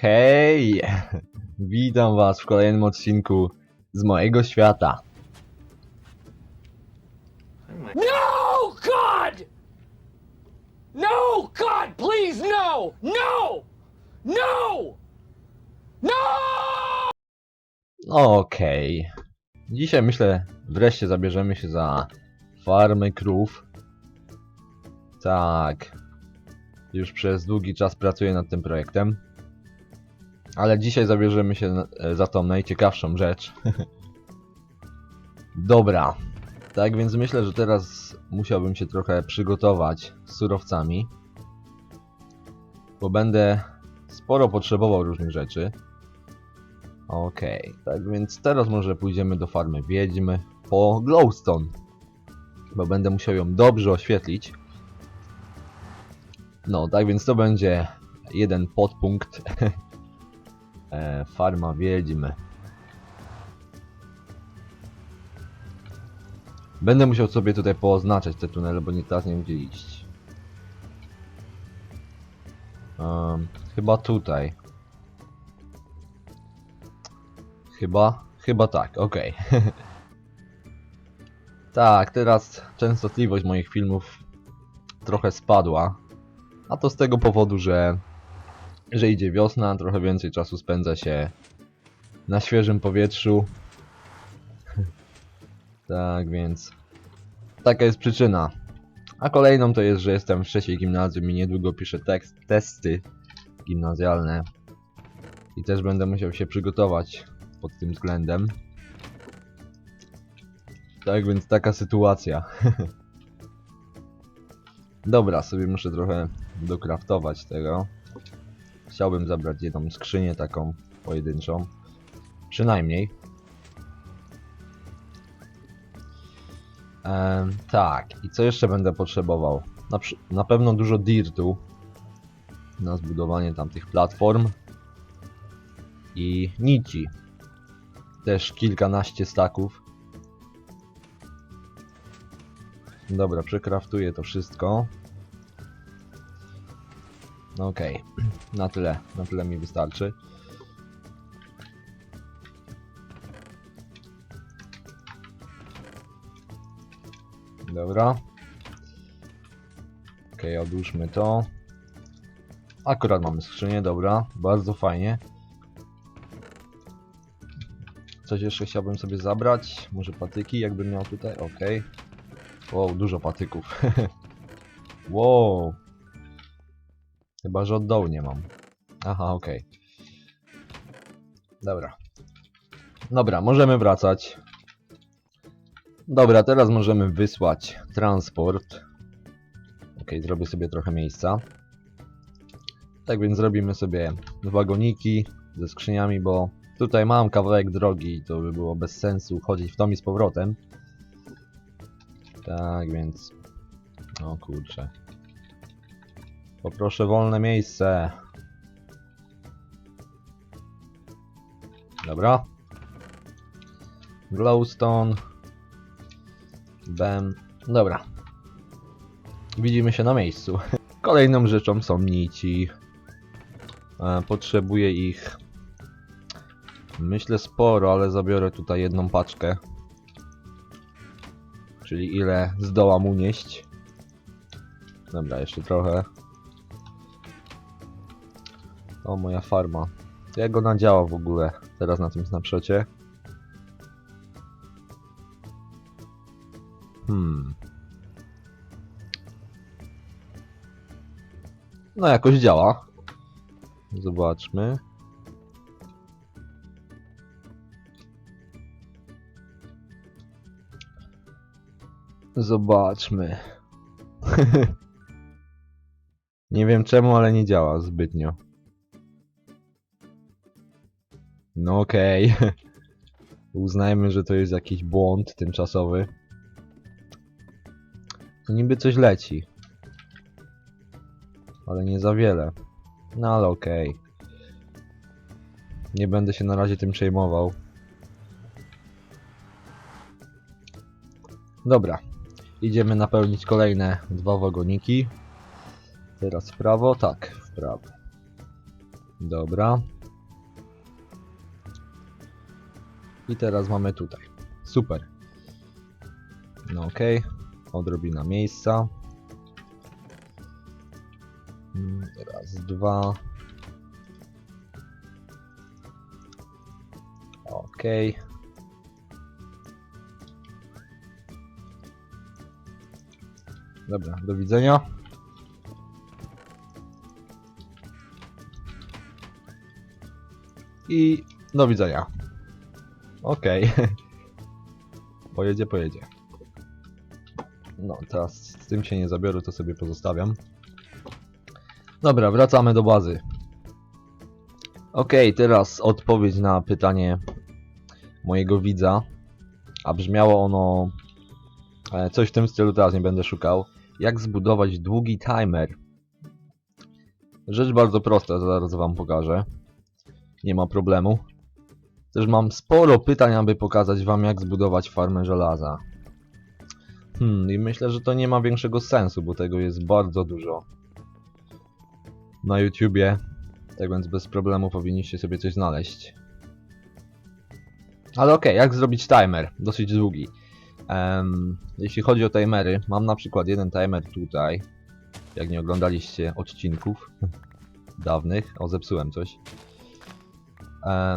Hej! Witam was w kolejnym odcinku z mojego świata. No, God! No, God, please, no! No! No! No! Okej. Dzisiaj myślę, wreszcie zabierzemy się za farmy krów. Tak. Już przez długi czas pracuję nad tym projektem. Ale dzisiaj zabierzemy się e, za tą najciekawszą rzecz. Dobra. Tak więc myślę, że teraz musiałbym się trochę przygotować z surowcami. Bo będę sporo potrzebował różnych rzeczy. Okej, tak więc teraz może pójdziemy do farmy wiedźmy po glowstone. Bo będę musiał ją dobrze oświetlić. No, tak więc to będzie jeden podpunkt. e, farma wiedźmy. Będę musiał sobie tutaj pooznaczać te tunele, bo nie teraz nie wiem gdzie iść. Em, chyba tutaj. Chyba, chyba tak, okej. tak, teraz częstotliwość moich filmów trochę spadła. A to z tego powodu, że, że idzie wiosna, trochę więcej czasu spędza się na świeżym powietrzu. tak więc taka jest przyczyna. A kolejną to jest, że jestem w trzeciej gimnazjum i niedługo piszę tekst, testy gimnazjalne. I też będę musiał się przygotować pod tym względem. Tak więc taka sytuacja. Dobra, sobie muszę trochę dokraftować tego. Chciałbym zabrać jedną skrzynię taką pojedynczą. Przynajmniej. Em, tak, i co jeszcze będę potrzebował? Na, na pewno dużo dirtu na zbudowanie tamtych platform i nici. Też kilkanaście staków. Dobra, przekraftuję to wszystko. No Okej, na tyle, na tyle mi wystarczy. Dobra. Okej, odłóżmy to. Akurat mamy skrzynię, dobra, bardzo fajnie. Coś jeszcze chciałbym sobie zabrać. Może patyki, jakbym miał tutaj. Okej. Wow, dużo patyków. wow. Chyba, że od dołu nie mam. Aha, okej. Dobra. Dobra, możemy wracać. Dobra, teraz możemy wysłać transport. Okej, zrobię sobie trochę miejsca. Tak więc zrobimy sobie wagoniki ze skrzyniami, bo tutaj mam kawałek drogi i to by było bez sensu chodzić w tom i z powrotem. Tak więc... O kurczę. Poproszę wolne miejsce. Dobra. Glowstone. Bam. Dobra. Widzimy się na miejscu. Kolejną rzeczą są nici. E, Potrzebuję ich. Myślę sporo, ale zabiorę tutaj jedną paczkę. Czyli ile zdołam unieść. Dobra, jeszcze trochę. O, moja farma. Jak ona działa w ogóle teraz na tym snapshocie? Hmm. No jakoś działa. Zobaczmy. Zobaczmy. nie wiem czemu, ale nie działa zbytnio. No okej. Uznajmy, że to jest jakiś błąd tymczasowy. To niby coś leci. Ale nie za wiele. No ale okej. Nie będę się na razie tym przejmował. Dobra. Idziemy napełnić kolejne dwa wagoniki. Teraz w prawo, tak, w prawo. Dobra. I teraz mamy tutaj. Super. No okej. Odrobina miejsca. Mm, Raz, dwa. Okej. Dobra, do widzenia. I do widzenia. Okej. Pojedzie, pojedzie. No, teraz z tym się nie zabiorę, to sobie pozostawiam. Dobra, wracamy do bazy. Okej, teraz odpowiedź na pytanie mojego widza. A brzmiało ono e, coś w tym stylu, teraz nie będę szukał. Jak zbudować długi timer? Rzecz bardzo prosta, zaraz wam pokażę. Nie ma problemu. Też mam sporo pytań, aby pokazać wam jak zbudować farmę żelaza. Hmm, i myślę, że to nie ma większego sensu, bo tego jest bardzo dużo. Na YouTubie. Tak więc bez problemu powinniście sobie coś znaleźć. Ale okej, jak zrobić timer? Dosyć długi. Em, jeśli chodzi o timery, mam na przykład jeden timer tutaj. Jak nie oglądaliście odcinków dawnych. O, zepsułem coś. E,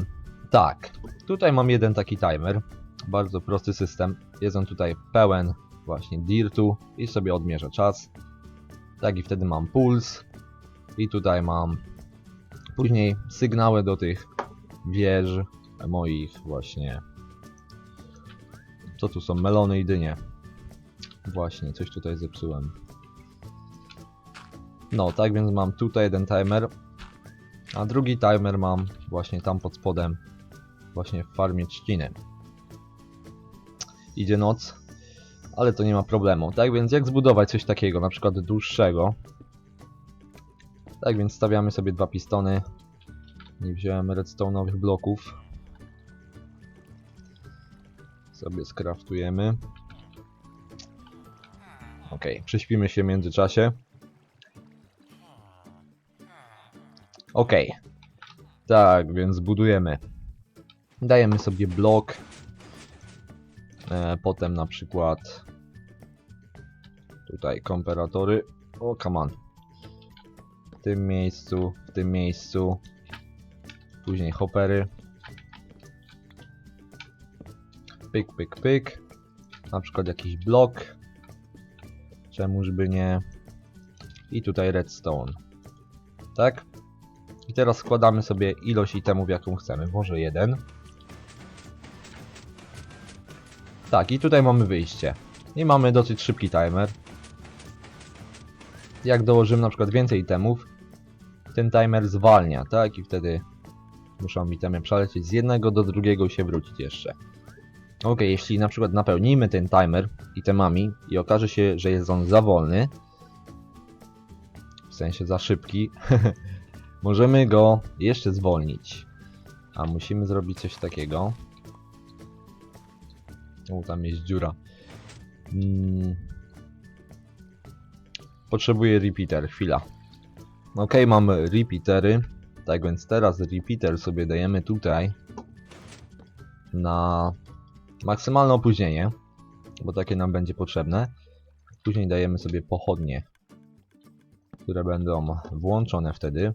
tak, tutaj mam jeden taki timer. Bardzo prosty system. Jest on tutaj pełen właśnie dirtu i sobie odmierzę czas. Tak i wtedy mam puls. I tutaj mam później sygnały do tych wież moich właśnie. Co tu są? Melony i dynie. Właśnie, coś tutaj zepsułem. No, tak więc mam tutaj jeden timer. A drugi timer mam właśnie tam pod spodem. Właśnie w farmie trzciny. Idzie noc. Ale to nie ma problemu. Tak więc jak zbudować coś takiego, na przykład dłuższego. Tak więc stawiamy sobie dwa pistony. Nie wziąłem redstone'owych bloków. Sobie skraftujemy. Ok, prześpimy się w międzyczasie. Ok. Tak, więc budujemy. Dajemy sobie blok. E, potem na przykład tutaj komparatory. O, come on. W tym miejscu, w tym miejscu. Później hoppery. Pyk, pyk, pyk. Na przykład jakiś blok. Czemuż by nie. I tutaj redstone. Tak? I teraz składamy sobie ilość itemów, jaką chcemy. Może jeden. Tak, i tutaj mamy wyjście. I mamy dosyć szybki timer. Jak dołożymy na przykład więcej itemów, ten timer zwalnia, tak? I wtedy muszą itemy przelecieć z jednego do drugiego i się wrócić jeszcze. Ok, jeśli na przykład napełnimy ten timer itemami i okaże się, że jest on za wolny, w sensie za szybki, możemy go jeszcze zwolnić. A musimy zrobić coś takiego. O, tam jest dziura. Mm. Potrzebuję repeater, chwila. Ok, mamy repeatery. Tak więc teraz repeater sobie dajemy tutaj na maksymalne opóźnienie, bo takie nam będzie potrzebne. Później dajemy sobie pochodnie, które będą włączone wtedy.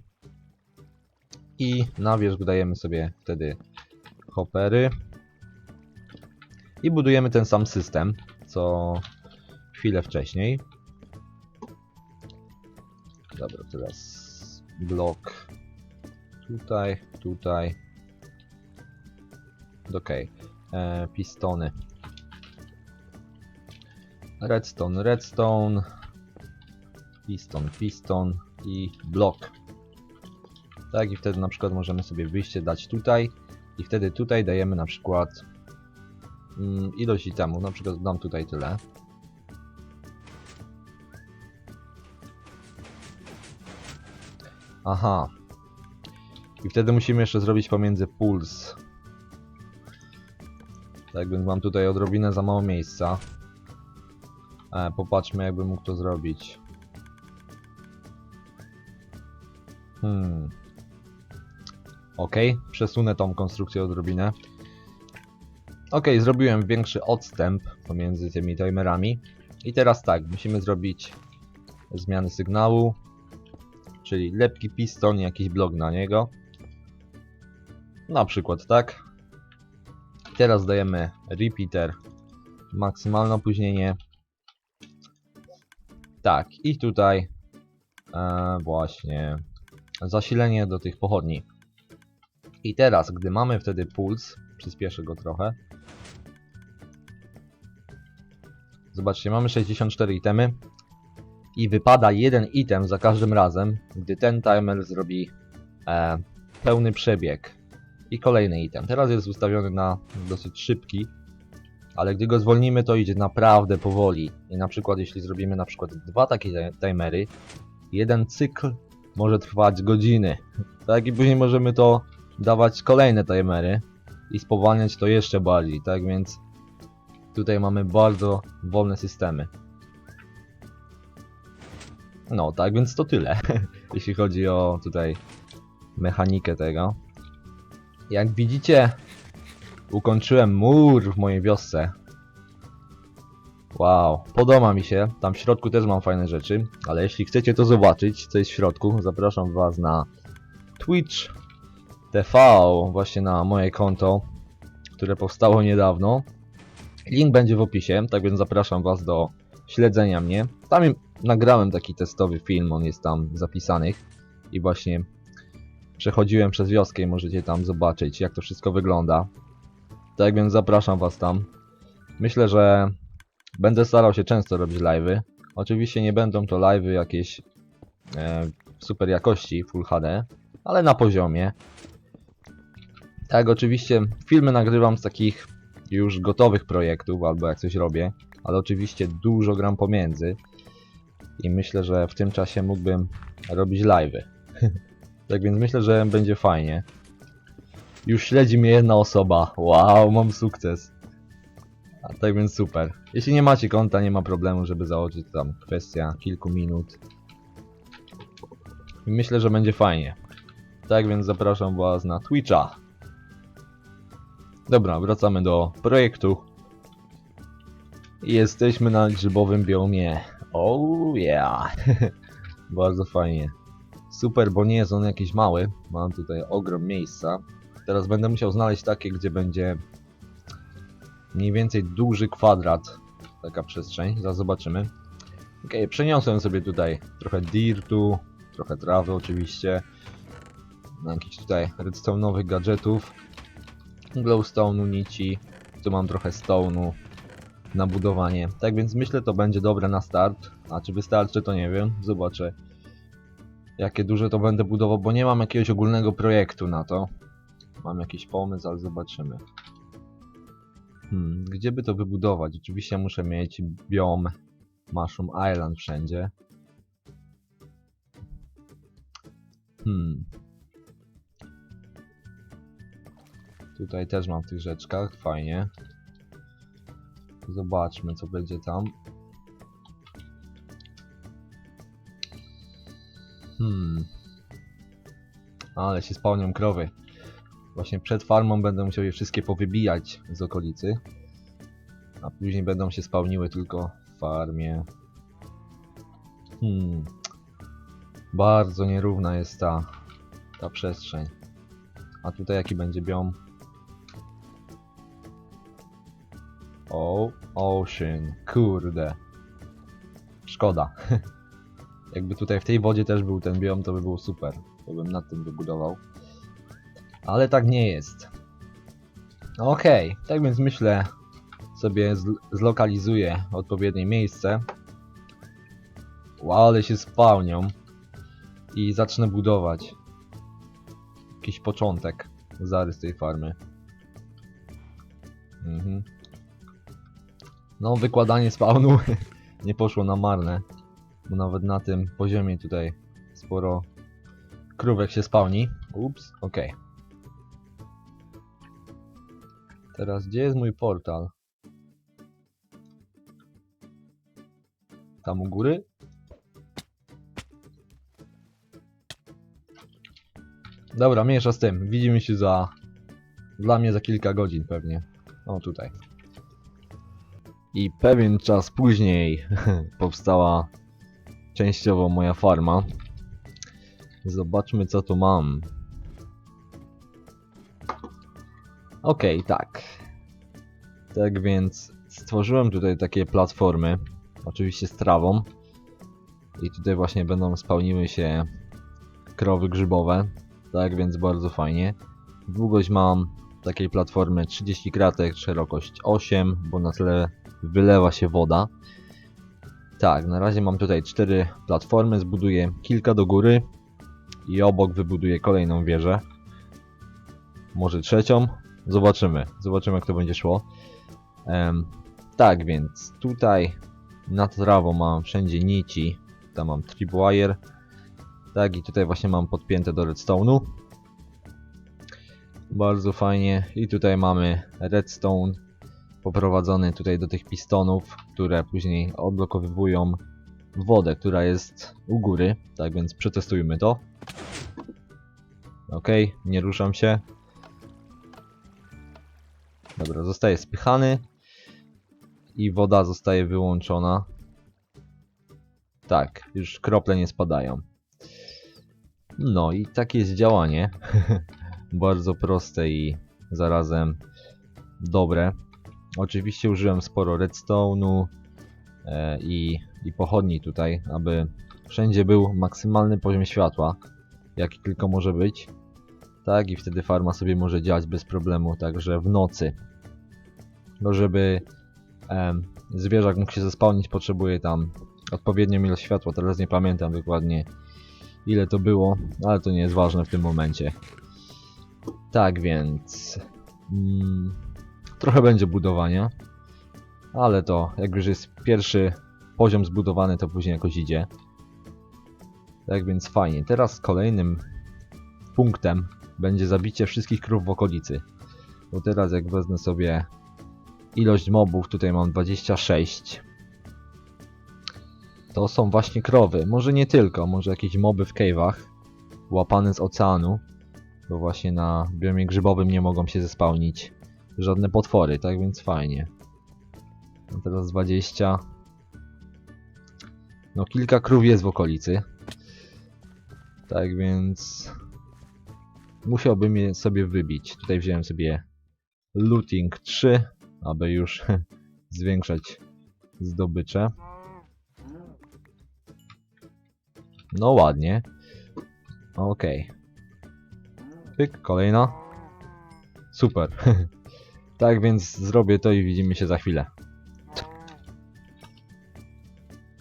I na wierzch dajemy sobie wtedy hoppery. I budujemy ten sam system, co chwilę wcześniej. Dobra, teraz blok tutaj, tutaj. Okej, e, pistony. Redstone, redstone. Piston, piston i blok. Tak, i wtedy na przykład możemy sobie wyjście dać tutaj. I wtedy tutaj dajemy na przykład ilość itemów, na przykład dam tutaj tyle. Aha. I wtedy musimy jeszcze zrobić pomiędzy puls. Tak więc mam tutaj odrobinę za mało miejsca. E, popatrzmy jakbym mógł to zrobić. Hmm. Ok, przesunę tą konstrukcję odrobinę. Ok, zrobiłem większy odstęp pomiędzy tymi timerami. I teraz tak, musimy zrobić zmiany sygnału, czyli lepki piston jakiś blok na niego. Na przykład tak. Teraz dajemy repeater, maksymalne opóźnienie. Tak, i tutaj e, właśnie zasilenie do tych pochodni. I teraz, gdy mamy wtedy puls, przyspieszę go trochę. Zobaczcie, mamy 64 itemy i wypada jeden item za każdym razem, gdy ten timer zrobi e, pełny przebieg. I kolejny item. Teraz jest ustawiony na dosyć szybki, ale gdy go zwolnimy, to idzie naprawdę powoli. I na przykład, jeśli zrobimy na przykład dwa takie ti- timery, jeden cykl może trwać godziny. Tak, i później możemy to dawać kolejne timery i spowalniać to jeszcze bardziej, tak więc tutaj mamy bardzo wolne systemy. No, tak więc to tyle, jeśli chodzi o tutaj mechanikę tego. Jak widzicie, ukończyłem mur w mojej wiosce. Wow, podoba mi się. Tam w środku też mam fajne rzeczy, ale jeśli chcecie to zobaczyć, co jest w środku, zapraszam was na Twitch TV, właśnie na moje konto, które powstało niedawno. Link będzie w opisie, tak więc zapraszam was do śledzenia mnie. Tam nagrałem taki testowy film, on jest tam zapisany i właśnie przechodziłem przez wioskę i możecie tam zobaczyć jak to wszystko wygląda. Tak więc zapraszam was tam. Myślę, że będę starał się często robić live'y. Oczywiście nie będą to live'y jakieś e, super jakości Full HD, ale na poziomie. Tak, oczywiście filmy nagrywam z takich już gotowych projektów, albo jak coś robię, ale oczywiście dużo gram pomiędzy. I myślę, że w tym czasie mógłbym robić live'y. tak więc myślę, że będzie fajnie. Już śledzi mnie jedna osoba. Wow, mam sukces. A tak więc super. Jeśli nie macie konta, nie ma problemu, żeby założyć tam kwestia kilku minut. I myślę, że będzie fajnie. Tak więc zapraszam was na Twitcha. Dobra, wracamy do projektu. Jesteśmy na grzybowym biomie. Oh yeah. Bardzo fajnie. Super, bo nie jest on jakiś mały. Mam tutaj ogrom miejsca. Teraz będę musiał znaleźć takie, gdzie będzie mniej więcej duży kwadrat. Taka przestrzeń. Zaraz zobaczymy. Ok, przeniosłem sobie tutaj trochę dirtu, trochę trawy oczywiście. Jakichś tutaj redstone'owych gadżetów. Glowstone'u, nici. Tu mam trochę stone'u na budowanie. Tak więc myślę, to będzie dobre na start. A czy wystarczy, to nie wiem. Zobaczę, jakie duże to będę budował, bo nie mam jakiegoś ogólnego projektu na to. Mam jakiś pomysł, ale zobaczymy. Hmm, gdzie by to wybudować? Oczywiście muszę mieć biom Mushroom Island wszędzie. Hmm. Tutaj też mam w tych rzeczkach, fajnie. Zobaczmy, co będzie tam. Hmm. Ale się spełnią krowy. Właśnie przed farmą będę musiał je wszystkie powybijać z okolicy. A później będą się spełniły tylko w farmie. Hmm. Bardzo nierówna jest ta, ta przestrzeń. A tutaj jaki będzie biom? O, Ocean. Kurde. Szkoda. Jakby tutaj w tej wodzie też był ten biom, to by było super. To bym nad tym wybudował. Ale tak nie jest. Okej, tak więc myślę sobie zl zlokalizuję odpowiednie miejsce. Wow, ale się spełnią. I zacznę budować. Jakiś początek. Zarys tej farmy. Mhm. No, wykładanie spawnu nie poszło na marne. Bo nawet na tym poziomie tutaj sporo krówek się spawni. Ups, okej. Teraz gdzie jest mój portal? Tam u góry? Dobra, mniejsza z tym. Widzimy się za... Dla mnie za kilka godzin pewnie. O, tutaj. I pewien czas później powstała częściowo moja farma. Zobaczmy co tu mam. Okej, tak. Tak więc stworzyłem tutaj takie platformy, oczywiście z trawą. I tutaj właśnie będą spełniły się krowy grzybowe. Tak więc bardzo fajnie. Długość mam takiej platformy 30 kratek, szerokość 8, bo na tle wylewa się woda. Tak, na razie mam tutaj 4 platformy, zbuduję kilka do góry i obok wybuduję kolejną wieżę. Może trzecią? Zobaczymy. Zobaczymy jak to będzie szło. Em, tak więc tutaj nad trawą mam wszędzie nici. Tam mam tripwire. Tak i tutaj właśnie mam podpięte do redstone'u. Bardzo fajnie. I tutaj mamy redstone poprowadzony tutaj do tych pistonów, które później odblokowywują wodę, która jest u góry. Tak więc przetestujmy to. Ok, nie ruszam się. Dobra, zostaje spychany. I woda zostaje wyłączona. Tak, już krople nie spadają. No i takie jest działanie. Bardzo proste i zarazem dobre. Oczywiście użyłem sporo redstone'u e, i, i pochodni tutaj, aby wszędzie był maksymalny poziom światła, jaki tylko może być. Tak, i wtedy farma sobie może działać bez problemu, także w nocy. Bo żeby em, zwierzak mógł się zespałnić, potrzebuje tam odpowiednią ilość światła. Teraz nie pamiętam dokładnie ile to było, ale to nie jest ważne w tym momencie. Tak więc... Mm, trochę będzie budowania, ale to jak już jest pierwszy poziom zbudowany, to później jakoś idzie. Tak więc fajnie. Teraz kolejnym punktem będzie zabicie wszystkich krów w okolicy. Bo teraz jak wezmę sobie ilość mobów, tutaj mam 26. To są właśnie krowy. Może nie tylko, może jakieś moby w cave'ach. Łapane z oceanu. Bo właśnie na biomie grzybowym nie mogą się zespałnić żadne potwory, tak więc fajnie. No teraz 20. No kilka krów jest w okolicy. Tak więc musiałbym je sobie wybić. Tutaj wziąłem sobie looting 3, aby już zwiększać zdobycze. No ładnie. Okej. Pyk, kolejna. Super. tak więc zrobię to i widzimy się za chwilę.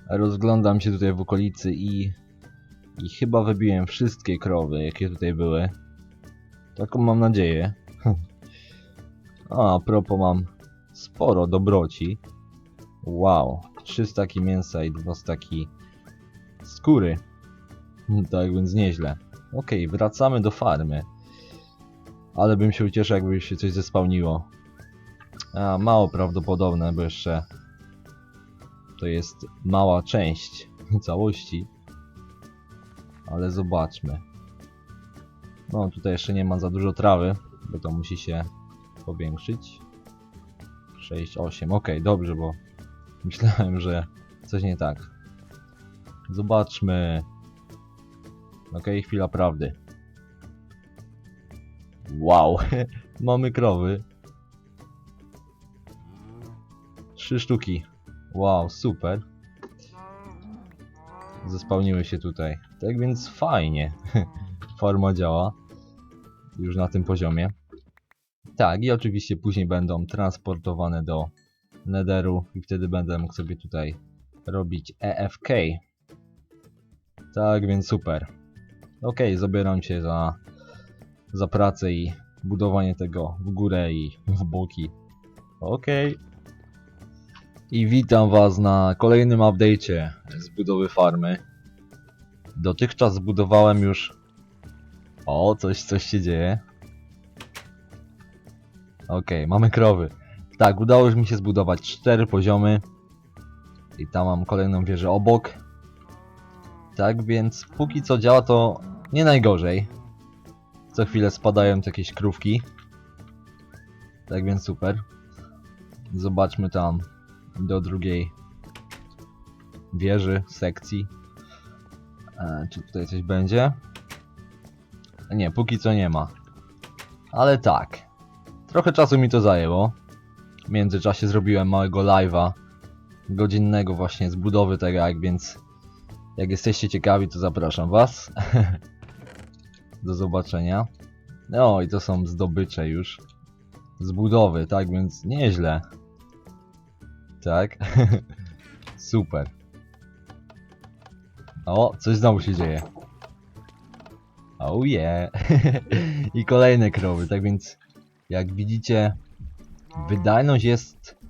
Rozglądam się tutaj w okolicy i... I chyba wybiłem wszystkie krowy, jakie tutaj były. Taką mam nadzieję. A, a propos mam sporo dobroci. Wow, trzy staki mięsa i dwa staki skóry. Tak więc nieźle. Okej, wracamy do farmy. Ale bym się ucieszył, jakby się coś zespałniło. A, mało prawdopodobne, bo jeszcze to jest mała część całości. Ale zobaczmy. No, tutaj jeszcze nie ma za dużo trawy, bo to musi się powiększyć. 6, 8. Ok, dobrze, bo myślałem, że coś nie tak. Zobaczmy. Ok, chwila prawdy. Wow, mamy krowy. Trzy sztuki. Wow, super. Zespełniły się tutaj. Tak więc fajnie. Forma działa. Już na tym poziomie. Tak, i oczywiście później będą transportowane do Netheru i wtedy będę mógł sobie tutaj robić EFK. Tak, więc super. Ok, zabieram się za, za pracę i budowanie tego w górę i w boki. Ok. I witam was na kolejnym update'cie z budowy farmy. Dotychczas zbudowałem już... O, coś, coś się dzieje. Okej, mamy krowy. Tak, udało mi się zbudować cztery poziomy. I tam mam kolejną wieżę obok. Tak więc póki co działa to nie najgorzej. Co chwilę spadają jakieś krówki. Tak więc super. Zobaczmy tam do drugiej wieży, sekcji. E, czy tutaj coś będzie? Nie, póki co nie ma. Ale tak. Trochę czasu mi to zajęło. W międzyczasie zrobiłem małego live'a godzinnego właśnie z budowy tego jak więc jak jesteście ciekawi to zapraszam was do zobaczenia no i to są zdobycze już z budowy tak więc nieźle tak super o coś znowu się dzieje oh yeah i kolejne krowy tak więc jak widzicie wydajność jest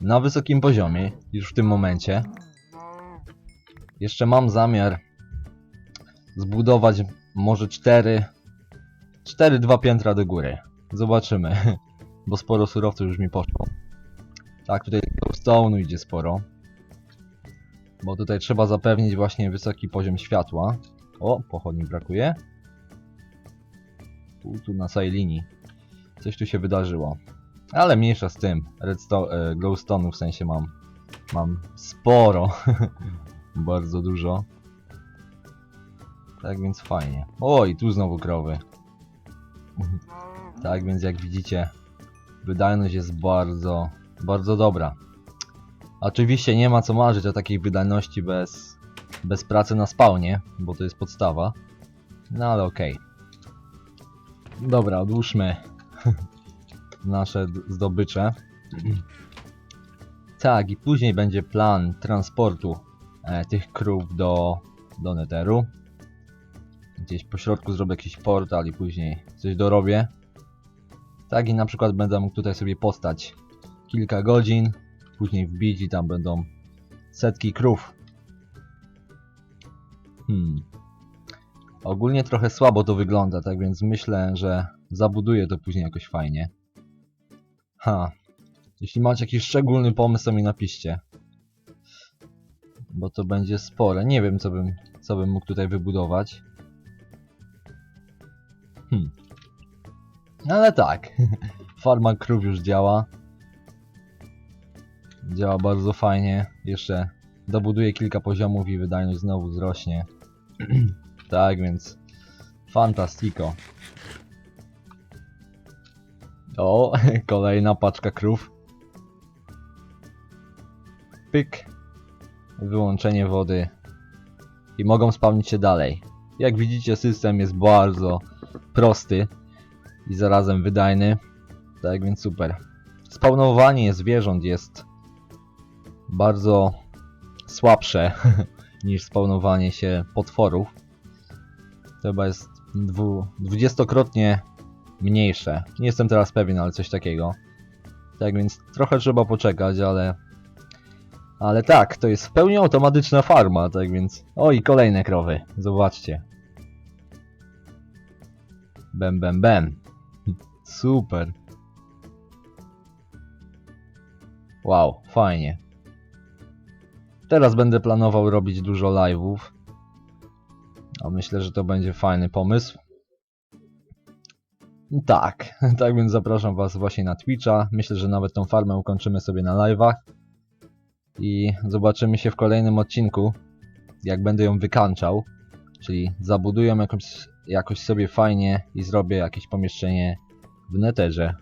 na wysokim poziomie już w tym momencie. Jeszcze mam zamiar zbudować może 4 4 dwa piętra do góry. Zobaczymy, bo sporo surowców już mi poszło. Tak, tutaj stone'u idzie sporo. Bo tutaj trzeba zapewnić właśnie wysoki poziom światła. O, pochodni brakuje. Tu, na całej linii. Coś tu się wydarzyło. Ale mniejsza z tym. Redstone, e, glowstone'u w sensie mam. Mam sporo. Bardzo dużo. Tak więc fajnie. Oj, tu znowu krowy. tak więc jak widzicie, wydajność jest bardzo, bardzo dobra. Oczywiście nie ma co marzyć o takiej wydajności bez, bez pracy na spawnie, bo to jest podstawa. No ale okej. Dobra, odłóżmy nasze zdobycze. Tak, i później będzie plan transportu e, tych krów do, do Netheru. Gdzieś po środku zrobię jakiś portal i później coś dorobię. Tak i na przykład będę mógł tutaj sobie postać kilka godzin, później wbić i tam będą setki krów. Hmm. Ogólnie trochę słabo to wygląda, tak więc myślę, że zabuduję to później jakoś fajnie. Ha. Jeśli macie jakiś szczególny pomysł, to mi napiszcie. Bo to będzie spore. Nie wiem, co bym, co bym mógł tutaj wybudować. Hmm. Ale tak. Farma krów już działa. Działa bardzo fajnie. Jeszcze dobuduję kilka poziomów i wydajność znowu wzrośnie. tak, więc fantastico. O, kolejna paczka krów. Pyk. Wyłączenie wody. I mogą spawnić się dalej. Jak widzicie system jest bardzo prosty i zarazem wydajny. Tak więc super. Spawnowanie zwierząt jest bardzo słabsze niż spawnowanie się potworów. To chyba jest dwu, dwudziestokrotnie mniejsze. Nie jestem teraz pewien, ale coś takiego. Tak więc trochę trzeba poczekać, ale... Ale tak, to jest w pełni automatyczna farma, tak więc... O i kolejne krowy, zobaczcie. Bem, bem, bem. Super. Wow, fajnie. Teraz będę planował robić dużo live'ów. A myślę, że to będzie fajny pomysł. Tak, tak więc zapraszam Was właśnie na Twitcha. Myślę, że nawet tą farmę ukończymy sobie na live'ach. I zobaczymy się w kolejnym odcinku, jak będę ją wykańczał. Czyli zabuduję jakoś, jakoś sobie fajnie i zrobię jakieś pomieszczenie w neterze.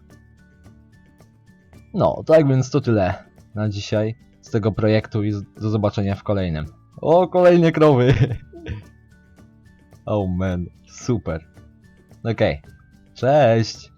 No, tak więc to tyle na dzisiaj z tego projektu i do zobaczenia w kolejnym. O, kolejne krowy! oh man, super. Okej. Cześć!